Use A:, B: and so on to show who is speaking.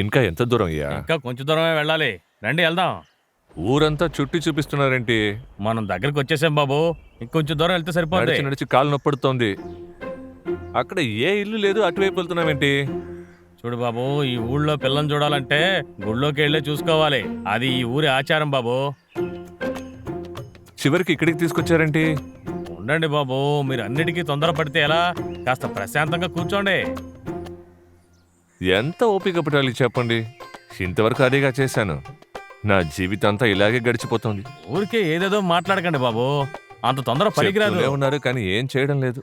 A: ఇంకా ఎంత దూరం అయ్యా?
B: ఇంకా కొంచెం దూరమే వెళ్ళాలి. రండి వెళ్దాం.
A: ఊరంతా చుట్టి చూపిస్తున్నారేంటి?
B: మనం దగ్గరికి వచ్చేసాం బాబు. ఇంకొంచెం దూరం వెళ్తే
A: నడిచి నడిచి కాలు నొప్పడుతోంది. అక్కడ ఏ ఇల్లు లేదు అటువైపు వెళ్తున్నామేంటి?
B: చూడు బాబు ఈ ఊళ్ళో పిల్లని చూడాలంటే గుళ్ళోకి వెళ్ళే చూసుకోవాలి. అది ఈ ఊరి ఆచారం బాబు.
A: చివరికి ఇక్కడికి తీసుకొచ్చారేంటి?
B: ఉండండి బాబు మీరు అన్నిటికీ తొందరపడితే ఎలా? కాస్త ప్రశాంతంగా కూర్చోండి.
A: ఎంత ఓపిక పట్టాలి చెప్పండి? ఇంతవరకు అదేగా చేశాను. నా జీవితం అంతా ఇలాగే గడిచిపోతుంది.
B: ఊరికే ఏదేదో మాట్లాడకండి బాబు. అంత తొందర పనికిరాదు
A: ఉన్నారు కానీ ఏం చేయడం లేదు.